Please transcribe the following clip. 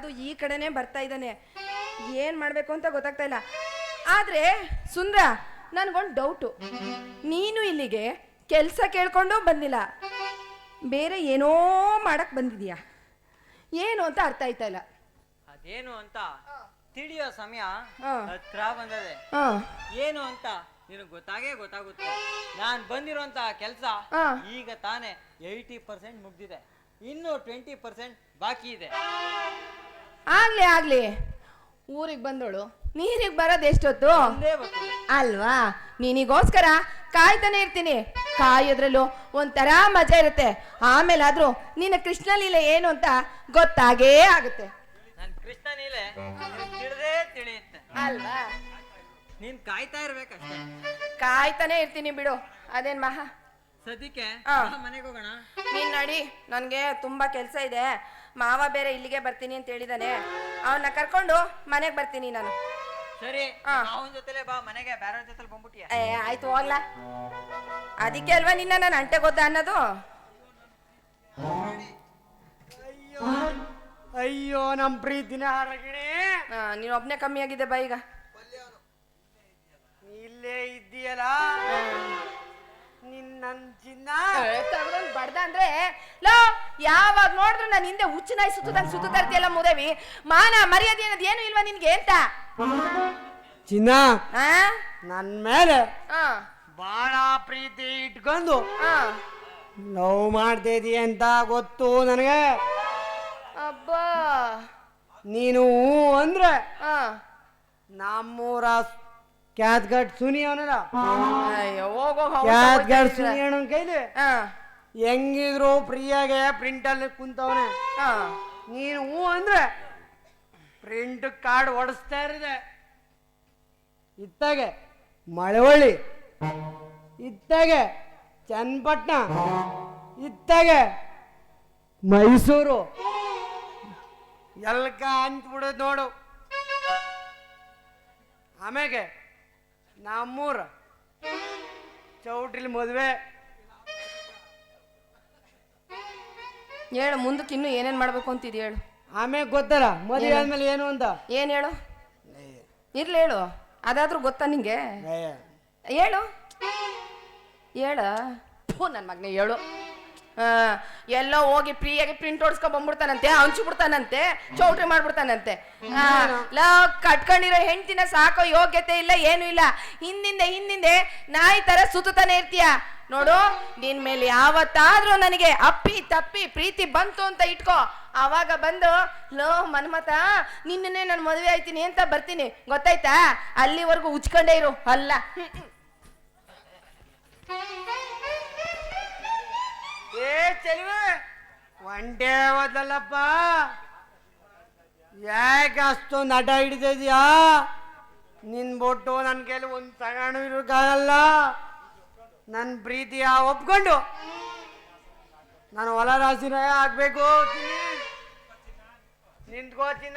ಹಾದು ಈ ಕಡೆನೇ ಬರ್ತಾ ಇದ್ದಾನೆ. ಏನು ಮಾಡಬೇಕು ಅಂತ ಗೊತ್ತಾಗ್ತಾ ಇಲ್ಲ. ಆದ್ರೆ ಸುಂದ್ರ ನನಗೊಂದು ಡೌಟು ನೀನು ಇಲ್ಲಿಗೆ ಕೆಲಸ ಕೇಳ್ಕೊಂಡು ಬಂದಿಲ್ಲ. ಬೇರೆ ಏನೋ ಮಾಡಕ್ ಬಂದಿದ್ಯಾ? ಏನು ಅಂತ ಅರ್ಥ ಆಯ್ತಾ ಇಲ್ಲ. ಅದೇನು ಅಂತ ತಿಳಿಯೋ ಸಮಯ ಹಾ. ಹತ್ರ ಬಂದದೆ. ಹಾಂ. ಏನು ಅಂತ ನಿನಗೆ ಗೊತ್ತಾಗೇ ಗೊತ್ತಾಗುತ್ತೆ. ನಾನು ಬಂದಿರುವಂತ ಕೆಲಸ ಹಾ. ಈಗ ತಾನೇ ಏಯ್ಟಿ ಪರ್ಸೆಂಟ್ ಮುಗ್ದಿದೆ. ಇನ್ನು ಟ್ವೆಂಟಿ ಪರ್ಸೆಂಟ್ ಬಾಕಿ ಇದೆ. ಆಗ್ಲಿ ಆಗ್ಲಿ. ಊರಿಗೆ ಬಂದೋಳು. ನೀರಿಗೆ ಬರೋದು ಎಷ್ಟೊತ್ತು? ಅಲ್ವಾ? ನೀನಿಗೋಸ್ಕರ ಕಾಯ್ತಾನೆ ಇರ್ತೀನಿ. ಕಾಯೋದ್ರಲ್ಲೂ ಒಂಥರ ಮಜಾ ಇರುತ್ತೆ. ಆಮೇಲಾದ್ರೂ ನಿನ್ನ ಕೃಷ್ಣಲೀಲೆ ಏನು ಅಂತ ಗೊತ್ತಾಗೇ ಆಗುತ್ತೆ. ಕೃಷ್ಣ ಲೀಲೆ ತಿಳಿದೇ ತಿಳಿಯುತ್ತೆ. ಅಲ್ವಾ? ನೀನ್ ಕಾಯ್ತಾ ಇರ್ಬೇಕಷ್ಟೇ. ಕಾಯ್ತಾನೆ ಇರ್ತೀನಿ ಬಿಡು. ಅದೇನ್ ಮಹಾ? ಸದ್ಯಕ್ಕೆ. ಮನೆಗೆ ಹೋಗೋಣ? ನೀನ್ ನಡಿ. ನನಗೆ ತುಂಬಾ ಕೆಲಸ ಇದೆ. ಮಾವ ಬೇರೆ ಇಲ್ಲಿಗೆ ಬರ್ತೀನಿ ಅಂತ ಹೇಳಿದಾನೆ. ಅವನ್ನ ಕರ್ಕೊಂಡು ಮನೆಗೆ ಬರ್ತೀನಿ ನಾನು. ಸರಿ ಹಾ. ಅವನ ಜೊತೆಲೆ ಬಾ ಮನೆಗೆ ಬೇರೆ ಜೊತೆಲಿ ಬಂದ್ಬಿಟ್ಟಿಯ? ಏ ಆಯ್ತು ಅಲ್ಲ ಅದಕ್ಕೆ ಅಲ್ವಾ ನಿನ್ನ ನಾನು ಅಂಟೆ ಗೊತ್ತಾ ಅನ್ನೋದು? ಅಯ್ಯೋ ನಮ್ ಪ್ರೀತಿನ ಹಾರಗಿಣಿ. ನೀನು ನೀನ್ ಒಬ್ನೇ ಕಮ್ಮಿ ಆಗಿದೆ ಬಾ ಈಗ. ಇಲ್ಲೇ ಇದ್ದೀಯಲ್ಲ? ನಿನ್ನ ಚಿನ್ನ? ಬಡ್ದ ಅಂದ್ರೆ ಲೋ ಯಾವಾಗ ನೋಡಿದ್ರು ನಾನು ಹಿಂದೆ ಹುಚ್ಚು ನಾಯಿ ಸುತ್ತದಂಗ್ ಸುತ್ತ ತರ್ತಿಯಲ್ಲ ಮುದೇವಿ? ಮಾನ ಮರ್ಯಾದೆ ಅನ್ನೋದು ಏನು ಇಲ್ವಾ ನಿನ್ಗೆ ಅಂತ ಚಿನ್ನ ಆ? ನನ್ ಮೇಲೆ ಆ, ಬಹಳ ಪ್ರೀತಿ ಇಟ್ಕೊಂಡು ಆ. ಲವ್ ಮಾಡ್ತಿದೀಯ ಅಂತ ಗೊತ್ತು ನನಗೆ. ಅಬ್ಬಾ. ನೀನು ಹೂ ಅಂದ್ರೆ ಆ. ನಮ್ಮೂರ ಕ್ಯಾತ್ಗಡ್ ಸುನಿ ಅವನಲ್ಲ? ಅಯ್ಯೋ ಹೋಗೋ ಕ್ಯಾತ್ಗಟ್ ಸುನಿ ಅಣ್ಣನ ಕೈಲಿ? ಆ. ಹೆಂಗಿದ್ರು ಫ್ರೀಯಾಗೆ ಪ್ರಿಂಟಲ್ಲಿ ಕುಂತವನೆ. ನೀನು ಹೂ ಅಂದ್ರೆ ಪ್ರಿಂಟ್ ಕಾರ್ಡ್ ಒಡಿಸ್ತಾ ಇರಿದೆ. ಇತ್ತಾಗೆ ಮಳವಳ್ಳಿ, ಇತ್ತಾಗೆ ಚನ್ನಪಟ್ಟಣ, ಇತ್ತಾಗೆ ಮೈಸೂರು. ಎಲ್ಕ ಅಂತ್ಬಿಡೋದು ನೋಡು. ಆಮೇಲೆ ನಮ್ಮೂರ ಚೌಟ್ರಿಲಿ ಮದುವೆ. ಹೇಳು ಮುಂದಕ್ಕೆ ಇನ್ನು ಏನೇನ್ ಮಾಡ್ಬೇಕು ಅಂತಿದ್ ಹೇಳು. ಆಮೇಲೆ ಗೊತ್ತಲ್ಲ ಮದುವೆ ಆದ್ಮೇಲೆ ಏನು ಅಂತ? ಏನ್ ಹೇಳು? ಇರ್ಲಿ ಹೇಳು ಅದಾದ್ರೂ ಗೊತ್ತಾ ನಿಂಗೆ? ಹೇಳು. ಹೇಳ. ನನ್ನ ಮಗನೇ ಹೇಳು. ಎಲ್ಲೋ ಹೋಗಿ ಫ್ರೀಯಾಗಿ ಪ್ರಿಂಟ್ ಹೊಡ್ಸ್ಕೊ ಬಂದ್ಬಿಡ್ತಾನಂತೆ ಹಂಚು ಬಿಡ್ತಾನಂತೆ ಚೌಟ್ರಿ ಮಾಡ್ಬಿಡ್ತಾನಂತೆ. ಕಟ್ಕೊಂಡಿರೋ ಹೆಂಡ್ತಿನ ಸಾಕೋ ಯೋಗ್ಯತೆ ಇಲ್ಲ, ಏನು ಇಲ್ಲ. ಹಿಂದಿಂದೆ ಹಿಂದಿಂದೆ ನಾಯಿ ತರ ಸುತ್ತಾನೆ ಇರ್ತೀಯ. ನೋಡು, ನಿನ್ ಮೇಲೆ ಯಾವತ್ತಾದ್ರೂ ನನಗೆ ಅಪ್ಪಿ, ತಪ್ಪಿ, ಪ್ರೀತಿ ಬಂತು ಅಂತ ಇಟ್ಕೋ. ಆವಾಗ ಬಂದು, ಲೋ ಮನ್ಮತ ನಿನ್ನೇ ನಾನು ಮದುವೆ ಆಯ್ತೀನಿ ಅಂತ ಬರ್ತೀನಿ. ಗೊತ್ತಾಯ್ತಾ? ಅಲ್ಲಿವರೆಗೂ ಉಚ್ಕೊಂಡೇ ಇರು. ಅಲ್ಲ. ಏ, ಚೆಲುವೆ. ಒಂಟೆ ಹೋದಲ್ಲಪ್ಪ. ಯಾಕೆ ಅಷ್ಟೊಂದು ಅಡ್ಡ ಹಿಡಿದಿದ್ಯಾ? ನಿನ್ ಬೊಟ್ಟು ನನ್ನ ಕೈಲಿ ಒಂದು ತಗೊಂಡು ಇರೋಕ್ಕಾಗಲ್ಲ ನನ್ನ ಪ್ರೀತಿಯ ಒಪ್ಕೊಂಡು. ನಾನು ಹೊಲ ರಾಶಿನ ಆಗ್ಬೇಕು. ನಿಂತ್ಕೋತೀನ